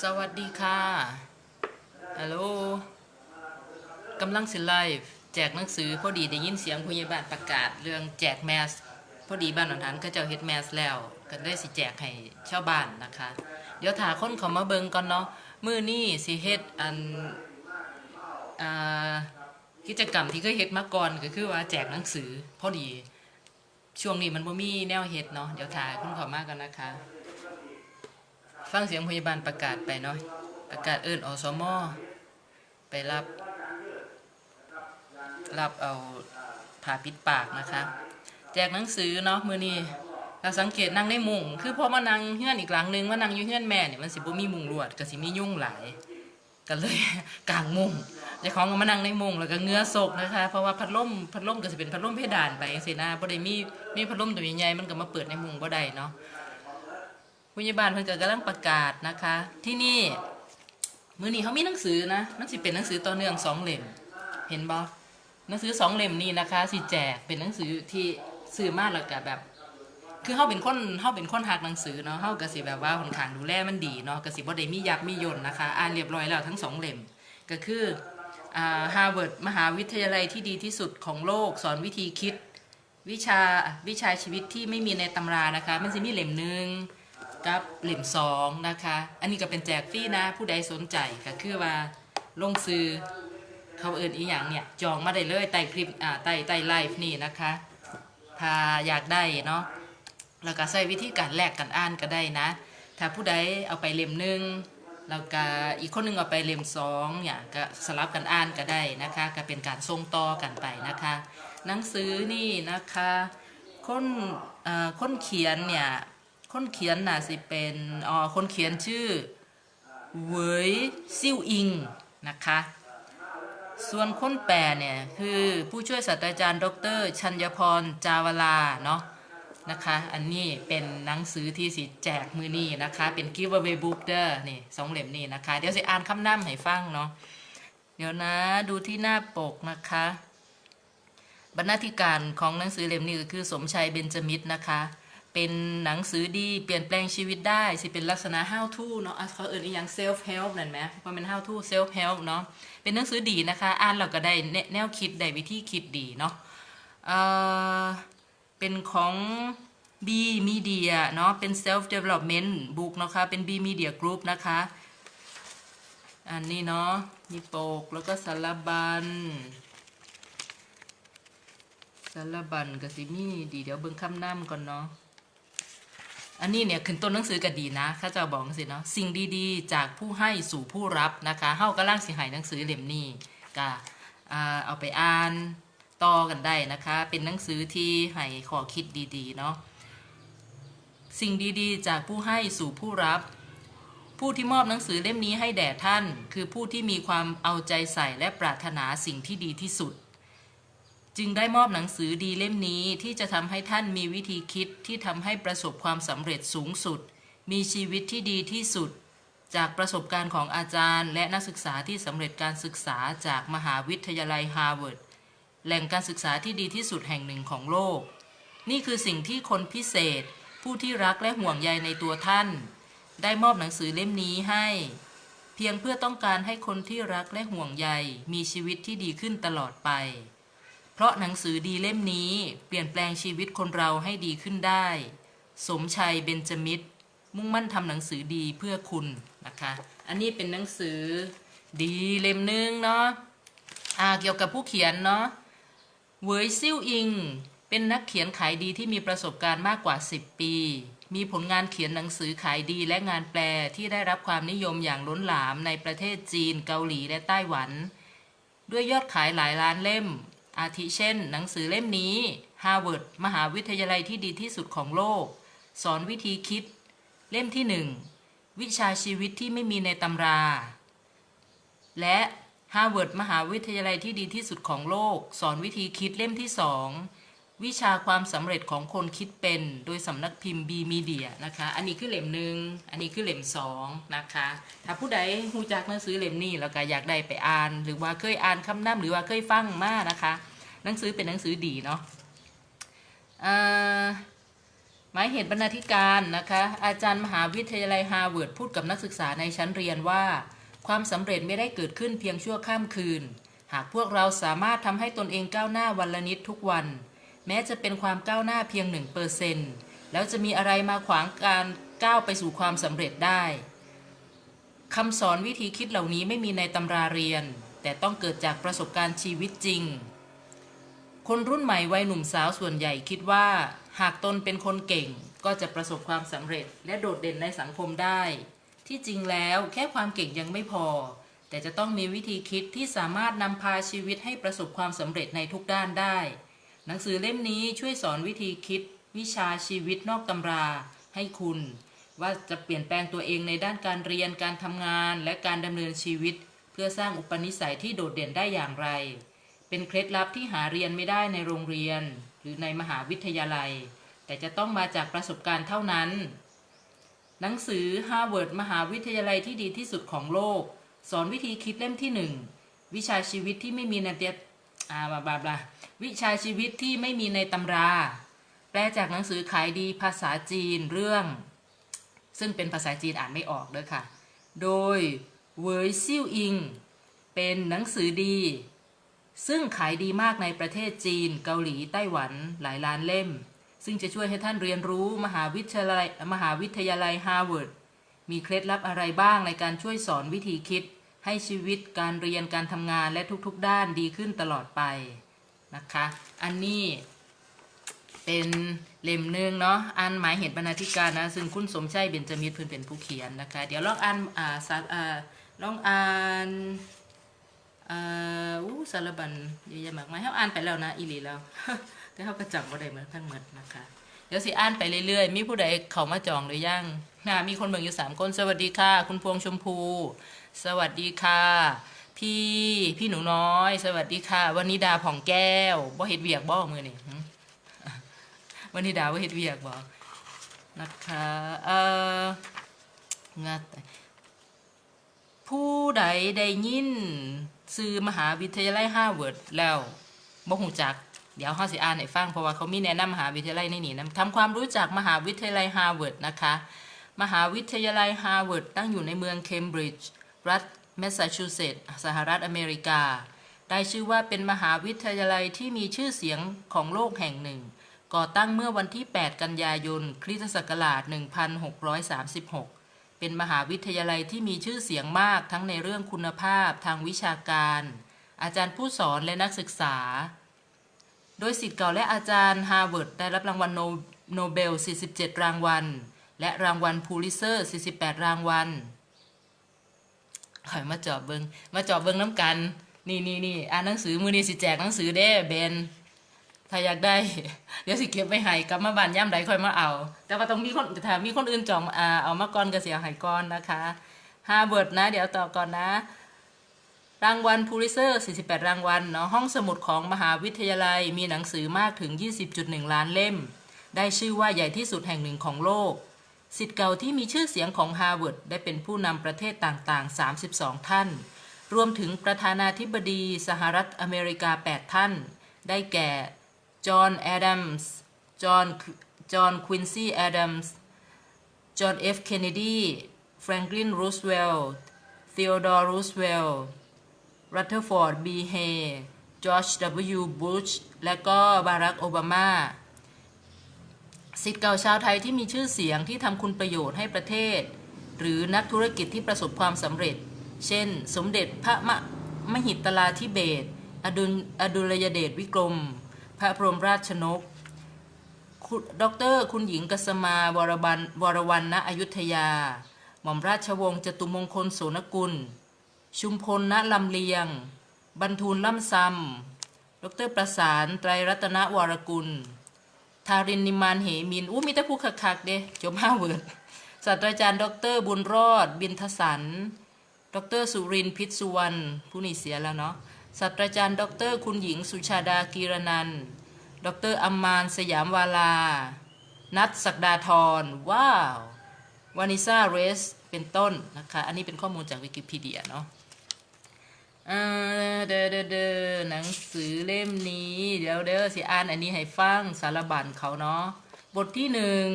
สวัสดีค่ะ ฮัลโหลกำลังสิไลฟ์แจกหนังสือพอดีได้ยินเสียงพยาบาลประกาศ เรื่องแจกแมส พอดีบ้านหนองฐานก็เจ้าเฮ็ดแมสแล้ว ก็ได้สิแจกให้ชาวบ้านนะคะ เดี๋ยวถาคนเขามาเบิงก่อนเนาะมื้อนี้สิเฮ็ดอันอ่ากิจกรรมที่เคยเฮ็ดมาก่อนก็คือว่าแจกหนังสือพอดี ช่วงนี้มันบ่มีแนวเฮ็ดเนาะเดี๋ยวถ่ายคนเขามากันนะคะ ฟังเสียงพยาบาลประกาศไปเนาะประกาศเอิ้นอสมไปรับ รับเอาผ่าปิดปากนะคะ แจกหนังสือเนาะมือนี้เราสังเกตนั่งในมุงคือพอมานั่งเฮือนอีกหลังนึงมานั่งอยู่เฮือนแม่เนี่ยมันสิบ่มีมุงลวดก็สิมียุ่งหลายก็เลยกางมุงจ้ของก็มานั่งในมุงแล้วก็เงื้อซกนะคะ เพราะว่าพัดลมพัดลมก็สิเป็นพัดลมเพดานไปจังซี่นะบ่ได้มีมีพัดลมตัวใหญ่ๆมันก็มาเปิดในมุงบ่ได้เนาะ พยาบาลเพิ่นก็กำลังประกาศนะคะ ที่นี่มื้อนี้เขามีหนังสือนะมันสิเป็นหนังสือต่อเนื่องสองเล่มเห็นบ่หนังสือสองเล่มนี้นะคะสิแจกเป็นหนังสือที่ซื้อมากแล้วก็แบบ คือเฮาเป็นคนเฮาเป็นคนหักหนังสือเนาะเฮาก็สิแบบว่าค่อนข้างดูแลมันดีเนาะก็สิบ่ได้มียักมียนนะคะ อ่านเรียบร้อยแล้วทั้งสองเล่มก็คืออ่าฮาร์วาร์ดมหาวิทยาลัยที่ดีที่สุดของโลกสอนวิธีคิด วิชาวิชาชีวิตที่ไม่มีในตำรานะคะ มันจะมีเล่มหนึ่ง กับเหล่มสองนะคะ อันนี้ก็เป็นแจกฟรีนะ ผู้ใดสนใจก็คือว่าลงซื้อเขาเอินอีหยังเนี่ยจองมาได้เลยใต้คลิปอ่าใต้ใต้ไลฟ์นี่นะคะ ถ้าอยากได้เนาะแล้วก็ใช้วิธีการแลกกันอ่านก็ได้นะ ถ้าผู้ใดเอาไปเล่มหนึ่งแล้วก็อีกคนหนึงเอาไปเล่มสองเนี่ยก็สลับกันอ่านก็ได้นะคะ ก็เป็นการส่งต่อกันไปนะคะ หนังสือนี่นะคะคนเอ่อคนเขียนเนี่ย คนเขียนน่ะสิเป็นอ๋อคนเขียนชื่อเวยซิ่วอิงนะคะส่วนคนแปลเนี่ยคือผู้ช่วยศาสตราจารย์ ดร ชัญพรจาวลาเนาะนะคะ อันนี้เป็นหนังสือที่สิแจกมือนี้นะคะ เป็น giveaway book เด้อนี่สองเล่มนี่นะคะ เดี๋ยวสิอ่านคำนำให้ฟังเนาะเดี๋ยวนะดูที่หน้าปกนะคะ บรรณาธิการของหนังสือเล่มนี้ก็คือสมชัยเบญจมิตรนะคะ เป็นหนังสือดีเปลี่ยนแปลงชีวิตได้สิเป็นลักษณะ how to เนาะเขาเอ่ยอย่าง self help นั่นไหมเพราะเป็น how to self help เนาะเป็นหนังสือดีนะคะ อ่านเราก็ได้แนวคิดได้วิธีคิดดีเนาะเออเป็นของ B Media เนาะเป็น self development book นะคะเป็น B Media Group นะคะ อันนี้เนาะมีปกแล้วก็สารบัญสารบัญกับสิมีดีเดี๋ยวเบิ่งคำนำก่อนเนาะ อันนี้เนี่ยขึ้นต้นหนังสือก็ดีนะข้าเจ้าบอกสิเนาะสิ่งดีๆ จากผู้ให้สู่ผู้รับนะคะเฮากำลังสิให้หนังสือเล่มนี้ก็เอาไปอ่านต่อกันได้นะคะ เป็นหนังสือที่ให้ข้อคิดดีๆเนาะสิ่งดีๆ จากผู้ให้สู่ผู้รับ ผู้ที่มอบหนังสือเล่มนี้ให้แด่ท่าน คือผู้ที่มีความเอาใจใส่และปรารถนาสิ่งที่ดีที่สุด จึงได้มอบหนังสือดีเล่มนี้ที่จะทำให้ท่านมีวิธีคิดที่ทำให้ประสบความสำเร็จสูงสุด มีชีวิตที่ดีที่สุด จากประสบการณ์ของอาจารย์ และนักศึกษาที่สำเร็จการศึกษาจากมหาวิทยาลัยฮาร์วาร์ดแหล่งการศึกษาที่ดีที่สุดแห่งหนึ่งของโลก นี่คือสิ่งที่คนพิเศษ ผู้ที่รักและห่วงใยในตัวท่าน ได้มอบหนังสือเล่มนี้ให้ เพียงเพื่อต้องการให้คนที่รักและห่วงใยมีชีวิตที่ดีขึ้นตลอดไป เพราะหนังสือดีเล่มนี้เปลี่ยนแปลงชีวิตคนเราให้ดีขึ้นได้ สมชัยเบญจมิตร มุ่งมั่นทำหนังสือดีเพื่อคุณนะคะ อันนี้เป็นหนังสือดีเล่มหนึงเนาะเกี่ยวกับผู้เขียนเนาะเวยซิ่วอิง เป็นนักเขียนขายดีที่มีประสบการณ์มากกว่า 10 ปี มีผลงานเขียนหนังสือขายดีและงานแปลที่ได้รับความนิยมอย่างล้นหลามในประเทศจีน เกาหลีและไต้หวัน ด้วยยอดขายหลายล้านเล่ม อาทิเช่น หนังสือเล่มนี้ Harvard มหาวิทยาลัยที่ดีที่สุดของโลก สอนวิธีคิด เล่มที่หนึ่งวิชาชีวิตที่ไม่มีในตำรา และ Harvard มหาวิทยาลัยที่ดีที่สุดของโลก สอนวิธีคิดเล่มที่สอง วิชาความสำเร็จของคนคิดเป็น โดยสำนักพิมพ์ B Media นะคะ อันนี้คือเล่มหนึ่งอันนี้คือเล่มสองนะคะ ถ้าผู้ใดหูจักหนังสือเล่มนี้แล้วก็อยากได้ไปอ่าน หรือว่าเคยอ่านคำนำหรือว่าเคยฟังมานะคะ หนังสือเป็นหนังสือดีเนาะหมายเหตุบรรณาธิการนะคะ อาจารย์มหาวิทยาลัยฮาร์วาร์ดพูดกับนักศึกษาในชั้นเรียนว่า ความสำเร็จไม่ได้เกิดขึ้นเพียงชั่วข้ามคืน หากพวกเราสามารถทำให้ตนเองก้าวหน้าวันละนิดทุกวัน แม้จะเป็นความก้าวหน้าเพียงหนึ่งเปอร์เซนแล้วจะมีอะไรมาขวางการก้าวไปสู่ความสำเร็จได้คำสอนวิธีคิดเหล่านี้ไม่มีในตำราเรียน แต่ต้องเกิดจากประสบการณ์ชีวิตจริง คนรุ่นใหม่วัยหนุ่มสาวส่วนใหญ่คิดว่า หากตนเป็นคนเก่งก็จะประสบความสำเร็จ และโดดเด่นในสังคมได้ ที่จริงแล้วแค่ความเก่งยังไม่พอ แต่จะต้องมีวิธีคิดที่สามารถนำพาชีวิตให้ประสบความสำเร็จในทุกด้านได้ หนังสือเล่มนี้ช่วยสอนวิธีคิดวิชาชีวิตนอกตำราให้คุณ ว่าจะเปลี่ยนแปลงตัวเองในด้านการเรียนการทำงานและการดำเนินชีวิต เพื่อสร้างอุปนิสัยที่โดดเด่นได้อย่างไร เป็นเคล็ดลับที่หาเรียนไม่ได้ในโรงเรียน หรือในมหาวิทยาลัย แต่จะต้องมาจากประสบการณ์เท่านั้น หนังสือ Harvard มหาวิทยาลัยที่ดีที่สุดของโลก สอนวิธีคิดเล่มที่หนึ่งวิชาชีวิตที่ไม่มีในเตียอาบลาบาบลา วิชาชีวิตที่ไม่มีในตำรา แปลจากหนังสือขายดีภาษาจีนเรื่อง ซึ่งเป็นภาษาจีนอ่านไม่ออกเด้อค่ะ โดยเวยซิ่วอิง เป็นหนังสือดี ซึ่งขายดีมากในประเทศจีน เกาหลีไต้หวันหลายล้านเล่ม ซึ่งจะช่วยให้ท่านเรียนรู้มหาวิทยาลัยมหาวิทยาลัยฮาร์วาร์ดมีเคล็ดลับอะไรบ้างในการช่วยสอนวิธีคิด ให้ชีวิตการเรียนการทำงานและทุกๆ ด้านดีขึ้นตลอดไป นะคะ อันนี้เป็นเล่มหนึ่งเนาะอ่านหมายเหตุบรรณาธิการนะ ซึ่งคุณสมชัยเบญจมิตรเพิ่อนเป็นผู้เขียนนะคะ เดี๋ยวลองอ่านอ่าสารอ่าลองอ่านอ่าอู้สารบัญเยอะแยะมากมายเขาอ่านไปแล้วนะอีหลีแล้วแต่เขาก็จำว่าได้เหมือนทั้งหมดนะคะ เดี๋ยวสิอ่านไปเรื่อยๆ มีผู้ใดเขามาจองหรือยังนะมีคนเบิ่งอยู่สามคนสวัสดีค่ะ คุณพวงชมพู สวัสดีค่ะ พี่พี่หนูน้อย สวัสดีค่ะวันนี้ดาผ่องแก้วบ่เฮ็ดเวียกบ่มือนี่วันนี้ดาบ่เฮ็ดเวียกบ่นะคะเอ่องาผู้ใดได้ยินซื้อมหาวิทยาลัยฮาร์วาร์ดแล้วบ่ฮู้จัก เดี๋ยวเฮาสิอ่านให้ฟังเพราะว่าเขามีแนะนำมหาวิทยาลัยในนี้นะทำความรู้จักมหาวิทยาลัยฮาร์วาร์ดนะคะ มหาวิทยาลัยฮาร์วาร์ดตั้งอยู่ในเมืองเคมบริดจ์รัฐ แมสซาชูเซตส์สหรัฐอเมริกา ได้ชื่อว่าเป็นมหาวิทยาลัยที่มีชื่อเสียงของโลกแห่งหนึ่ง ก่อตั้งเมื่อวันที่ 8 กันยายน คริสตศักราช 1636 เป็นมหาวิทยาลัยที่มีชื่อเสียงมากทั้งในเรื่องคุณภาพทางวิชาการ อาจารย์ผู้สอนและนักศึกษา โดยสิทธิ์เก่าและอาจารย์ฮาร์วาร์ดได้รับรางวัลโนเบล 47 รางวัล และรางวัลพูลิเซอร์ 48 รางวัล ข่อยมาจอบเบิงมาจอบเบิงน้ำกัน นี่นี่นี่อ่านหนังสือมือนี้สิแจกหนังสือเด้เบนถ้าอยากได้ เดี๋ยวสิเก็บไว้ให้กลับมาบ้านย่ำใดค่อยมาเอา แต่ว่าต้องมีคนถ้ามีคนอื่นจองอ่าเอามาก่อนก็เสียหายก่อนนะคะฮาร์วาร์ดนะ เดี๋ยวต่อก่อนนะรางวัลพูลิเซอร์ 48 รางวัลเนาะห้องสมุดของมหาวิทยาลัยมีหนังสือมากถึง 20.1 ล้านเล่ม ได้ชื่อว่าใหญ่ที่สุดแห่งหนึ่งของโลก สิทธิ์เก่าที่มีชื่อเสียงของฮาร์วาร์ดได้เป็นผู้นำประเทศต่างๆ 32 ท่าน รวมถึงประธานาธิบดีสหรัฐอเมริกา 8 ท่าน ได้แก่ จอห์น แอดัมส์ จอห์น จอห์น ควินซีแอดัมส์ จอห์น เอฟ เคนเนดี แฟรงคลิน รูสเวลต์ธีโอดอร์ รูสเวลต์รัตเทอร์ฟอร์ด บี เฮ จอร์จ W. บุช และก็บารัก โอบามา สิทธิ์เก่าชาวไทยที่มีชื่อเสียงที่ทำคุณประโยชน์ให้ประเทศ หรือนักธุรกิจที่ประสบความสำเร็จ เช่น สมเด็จพระมะมหิตลาธิเบศอดุลอดุลยเดชวิกรม พระบรมราชนกคุณดอกเตอรคุณหญิงกัสมาวรบันวรวรรณอยุธยา หม่อมราชวงศ์จตุมงคลโสนกุล ชุมพลณลำเลียง บรรทูลล่ำซำดรประสานไตรรัตนวรกุล ทารินนิมานเหมินอู้มีแต่ผู้คักๆเด้จบห้าเวิร์ดศาสตราจารย์ ดร บุญรอด บินทสัน ดร สุรินทร์พิษสุวรรณผู้นี้เสียแล้วเนาะศาสตราจารย์ ดร คุณหญิงสุชาดากีรนันดรอัมมานสยามวาลา นัทศักดาธรว้าววานิซาเรสเป็นต้นนะคะ อันนี้เป็นข้อมูลจากวิกิพีเดียเนาะ เออเดอเดอเดอหนังสือเล่มนี้ เดี๋ยวเด้อสิอ่านอันนี้ให้ฟังสารบัญเขาเนาะบทที่หนึ่ง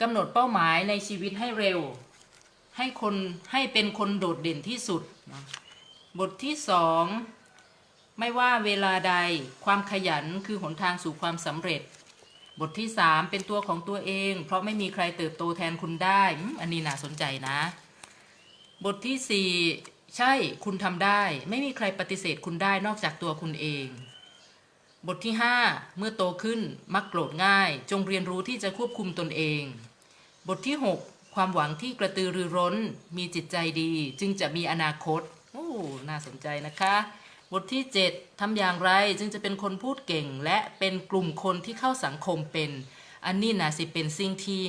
กำหนดเป้าหมายในชีวิตให้เร็ว ให้คนให้เป็นคนโดดเด่นที่สุด บทที่สองไม่ว่าเวลาใดความขยันคือหนทางสู่ความสำเร็จ บทที่สามเป็นตัวของตัวเอง เพราะไม่มีใครเติบโตแทนคุณได้ อันนี้น่าสนใจนะ บทที่สี่ ใช่คุณทำได้ ไม่มีใครปฏิเสธคุณได้นอกจากตัวคุณเอง บทที่ 5 เมื่อโตขึ้นมักโกรธง่าย จงเรียนรู้ที่จะควบคุมตนเอง บทที่ 6 ความหวังที่กระตือรือร้น มีจิตใจดี จึงจะมีอนาคตโอ้น่าสนใจนะคะ บทที่ 7ทำอย่างไรจึงจะเป็นคนพูดเก่ง และเป็นกลุ่มคนที่เข้าสังคมเป็น อันนี้นะสิเป็นสิ่งที่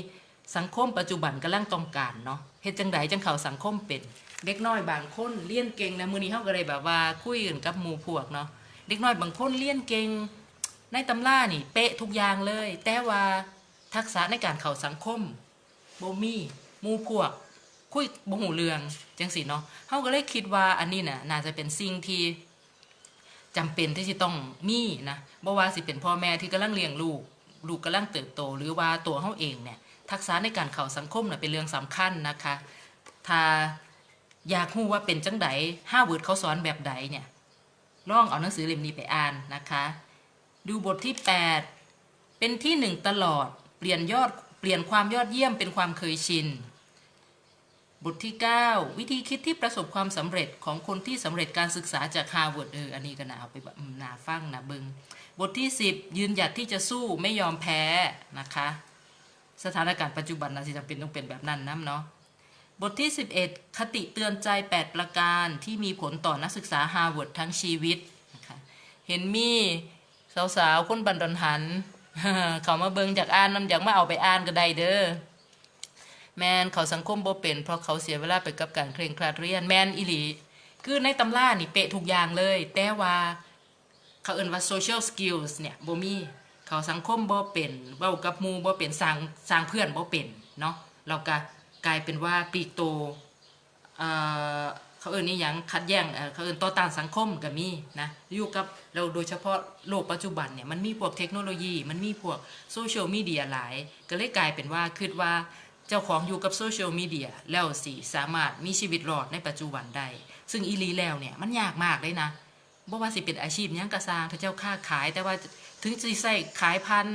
สังคมปัจจุบันกำลังต้องการเนาะเฮ็ดจังไดจังเข้าสังคมเป็น เด็กน้อยบางคนเรียนเก่งนะมือนี้เฮาก็เลยแบบว่าคุยกันกับหมู่พวกเนาะเด็กน้อยบางคนเรียนเก่งในตำรานี่ เป๊ะทุกอย่างเลย แต่ว่าทักษะในการเข้าสังคมบ่มีหมู่พวก คุยบ่หูเรื่องจังสิเนาะเฮาก็เลยคิดว่าอันนี้น่ะน่าจะเป็นสิ่งที่จำเป็นที่จะต้องมีนะบ่ว่าสิเป็นพ่อแม่ที่กำลังเลี้ยงลูกลูกกำลังเติบโต หรือว่าตัวเฮาเองเนี่ยทักษะในการเข้าสังคมน่ะเป็นเรื่องสำคัญนะคะถ้า อยากรู้ว่าเป็นจังไดห้าเวิร์ดเขาสอนแบบใดเนี่ยลองเอาหนังสือเล่มนี้ไปอ่านนะคะ ดูบทที่ 8 เป็นที่หนึ่งตลอด เปลี่ยนยอดเปลี่ยนความยอดเยี่ยมเป็นความเคยชิน บทที่ 9 วิธีคิดที่ประสบความสำเร็จของคนที่สำเร็จการศึกษาจากฮาร์วาร์ดเอออันนี้ก็น่าเอาไปแบบน่าฟังนะเบิงบทที่ 10 ยืนหยัดที่จะสู้ไม่ยอมแพ้นะคะ สถานการณ์ปัจจุบันนะสิจำเป็นต้องเป็นแบบนั้นนะเนาะ บทที่ 11 คติเตือนใจ 8 ประการที่มีผลต่อนักศึกษาฮาร์วาร์ดทั้งชีวิตนะคะเห็นมีสาวๆคนบันดอนหัน เขามาเบิงจากอ่านนำอยากมาเอาไปอ่านก็ได้เด้อแมนเขาสังคมบ่เป็น เพราะเขาเสียเวลาไปกับการเคร่งครัดเรียนแมนอีหลี คือในตำรานี่เป๊ะทุกอย่างเลย แต่ว่าเขาเอ่นว่า social skills เนี่ยบ่มีเขาสังคมบ่เป็นเว้ากับหมู่บ่เป็นสร้างสร้างเพื่อนบ่เป็นเนาะเราก็ กลายเป็นว่าปีกโตเอ่อเขาเอ่นนี่ยังขัดแย้งเอ่อเขาเอ่นต่อต้านสังคมก็มีนะอยู่กับเราโดยเฉพาะโลกปัจจุบันเนี่ยมันมีพวกเทคโนโลยีมันมีพวกโซเชียลมีเดียหลาย ก็เลยกลายเป็นว่าคิดว่าเจ้าของอยู่กับโซเชียลมีเดียแล้วสิสามารถมีชีวิตรอดในปัจจุบันได้ซึ่งอีลีแล้วเนี่ยมันยากมากเลยนะ บ่ว่าสิเป็นอาชีพยังกระซางถ้าเจ้าค้าขายแต่ว่าถึงสิใส่ขายพัน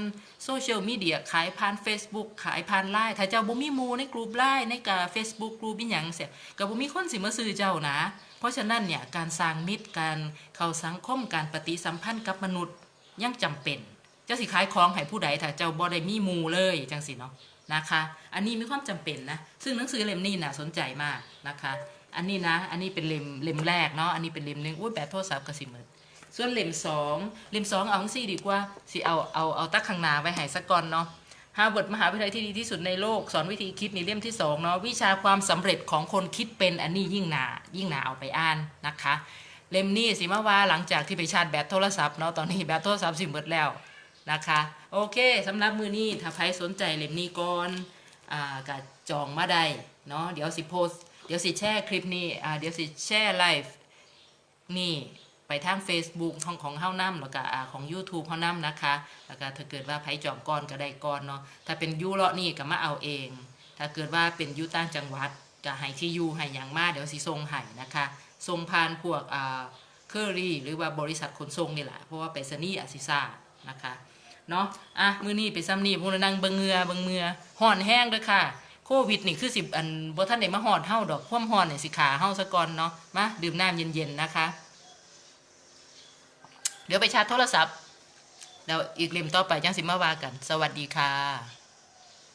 โซเชียลมีเดียขายผ่าน Facebook ขายผ่านไลน์ถ้าเจ้าบ่มีหมู่ในกลุ่มไลน์ในกา Facebook กลุ่มอีหยังเสียก็บ่มีคนสิมาซื้อเจ้านะ เพราะฉะนั้นเนี่ยการสร้างมิตรการเข้าสังคมการปฏิสัมพันธ์กับมนุษย์ยังจำเป็นเจ้าสิขายของให้ผู้ใดถ้าเจ้าบ่ได้มีหมู่เลยจังสิเนาะนะคะ อันนี้มีความจำเป็นนะ ซึ่งหนังสือเล่มนี้น่าสนใจมากนะคะ อันนี้นะ อันนี้เป็นเล่มเล่มแรกเนาะ อันนี้เป็นเล่มหนึ่งอุ้ยแบตโทรศัพท์ก็สิหมดส่วนเล่มสองเล่มสองเอาจั่งซี่ดีกว่าสิเอาเอาเอาตักข้างหน้าไว้ให้สักก่อนเนาะฮาร์วาร์ดมหาวิทยาลัยที่ดีที่สุดในโลกสอนวิธีคิดในเล่มที่สองเนาะวิชาความสำเร็จของคนคิดเป็นอันนี้ยิ่งหนายิ่งหนาเอาไปอ่านนะคะ เล่มนี้สิมาว่าหลังจากที่ไปชาร์จแบตโทรศัพท์เนาะตอนนี้แบตโทรศัพท์สิหมดแล้วนะคะ โอเคสำหรับมือนี้ถ้าใครสนใจเล่มนี้ก่อนอ่าก็จองมาได้เนาะเดี๋ยวสิโพส เดี๋ยวสิแชร์คลิปนี้อ่าเดี๋ยวสิแชร์ไลฟ์นี่ไปทาง Facebook ของของเฮ้านํแล้วก็อ่าของ YouTube เฮ้านํนะคะ แล้วก็ถ้าเกิดว่าไผจองก่อนก็ได้ก่อนเนาะถ้าเป็นยูเลาะนี่ก็มาเอาเอง ถ้าเกิดว่าเป็นยูต่างจังหวัดก็ให้ที่ยูให้หยังมาเดี๋ยวสิส่งให้นะคะส่งผ่านพวกอ่าเคอรี่หรือว่าบริษัทขนส่งนี่แหละเพราะว่าไปรษณีย์อาซิซานะคะเนาะอะมือนี้ไปซ้ำนี่พวกเรานั่งเบิงเงือเบิงเมือห่อนแห้งเด้อค่ะ โควิดนี่คือสิบอันบ่ท่านได้มาหอดเฮาดอกความห่อนนี่สิขาเฮาซะก่อนเนาะมาดื่มน้ำเย็นๆนะคะ เดี๋ยวไปชาร์จโทรศัพท์แล้วอีกเล่มต่อไปจังสิมาว่ากัน สวัสดีค่ะ